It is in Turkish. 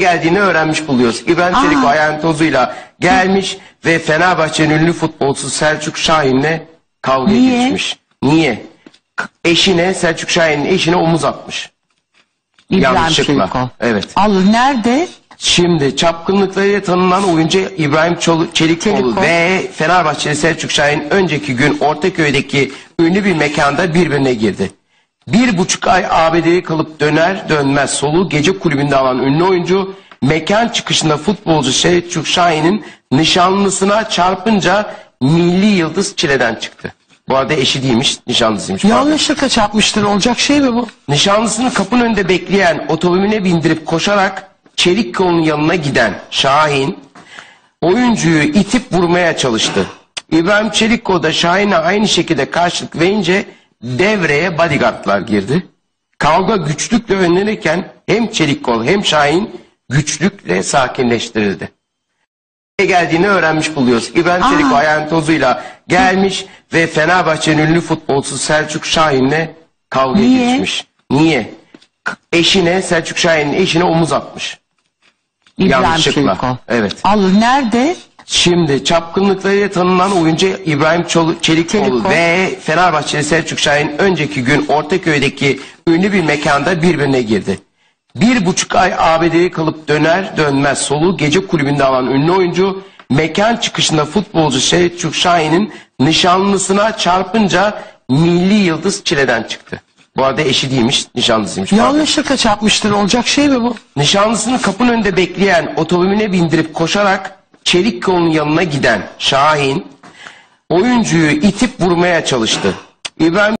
geldiğini öğrenmiş buluyoruz. İbrahim Aa. Çelik ayağın tozuyla gelmiş ve Fenerbahçe'nin ünlü futbolcusu Selçuk Şahin'le kavga Niye? geçmiş. Niye? Eşine, Selçuk Şahin'in eşine omuz atmış. İbrahim Yanlışlıkla. Çelikol. Evet. Allah nerede? Şimdi çapkınlıklarıyla tanınan oyuncu İbrahim Çol- Çelikoğlu Çelikol. ve Fenerbahçeli Selçuk Şahin önceki gün Ortaköy'deki ünlü bir mekanda birbirine girdi. Bir buçuk ay ABD'ye kalıp döner dönmez soluğu gece kulübünde alan ünlü oyuncu mekan çıkışında futbolcu Selçuk Şahin'in nişanlısına çarpınca milli yıldız çileden çıktı. Bu arada eşi değilmiş, nişanlısıymış. Yanlışlıkla çarpmıştır. Olacak şey mi bu? Nişanlısını kapının önünde bekleyen otomobiline bindirip koşarak Çelikkolu'nun yanına giden Şahin oyuncuyu itip vurmaya çalıştı. İbrahim Çelikkol da Şahin'e aynı şekilde karşılık verince devreye bodyguardlar girdi. Kavga güçlükle önlenirken hem Çelikkol hem Şahin güçlükle sakinleştirildi. geldiğini öğrenmiş buluyoruz. İbrahim Aa. Çelik ayağın tozuyla gelmiş ve Fenerbahçe'nin ünlü futbolcusu Selçuk Şahin'le kavga Niye? geçmiş. Niye? Eşine, Selçuk Şahin'in eşine omuz atmış. İbrahim Yanlışlıkla. Çelikol. Evet. Allah nerede? Şimdi çapkınlıklarıyla tanınan oyuncu İbrahim Çol- Çelikoğlu Çelikol. ve Fenerbahçeli Selçuk Şahin önceki gün Ortaköy'deki ünlü bir mekanda birbirine girdi. Bir buçuk ay ABD'ye kalıp döner dönmez soluğu gece kulübünde alan ünlü oyuncu mekan çıkışında futbolcu Selçuk Şahin'in nişanlısına çarpınca milli yıldız çileden çıktı. Bu arada eşi değilmiş, nişanlısıymış. Yanlışlıkla çarpmıştır. Olacak şey mi bu? Nişanlısını kapının önünde bekleyen otomobiline bindirip koşarak Çelikkolu'nun yanına giden Şahin oyuncuyu itip vurmaya çalıştı. İbrahim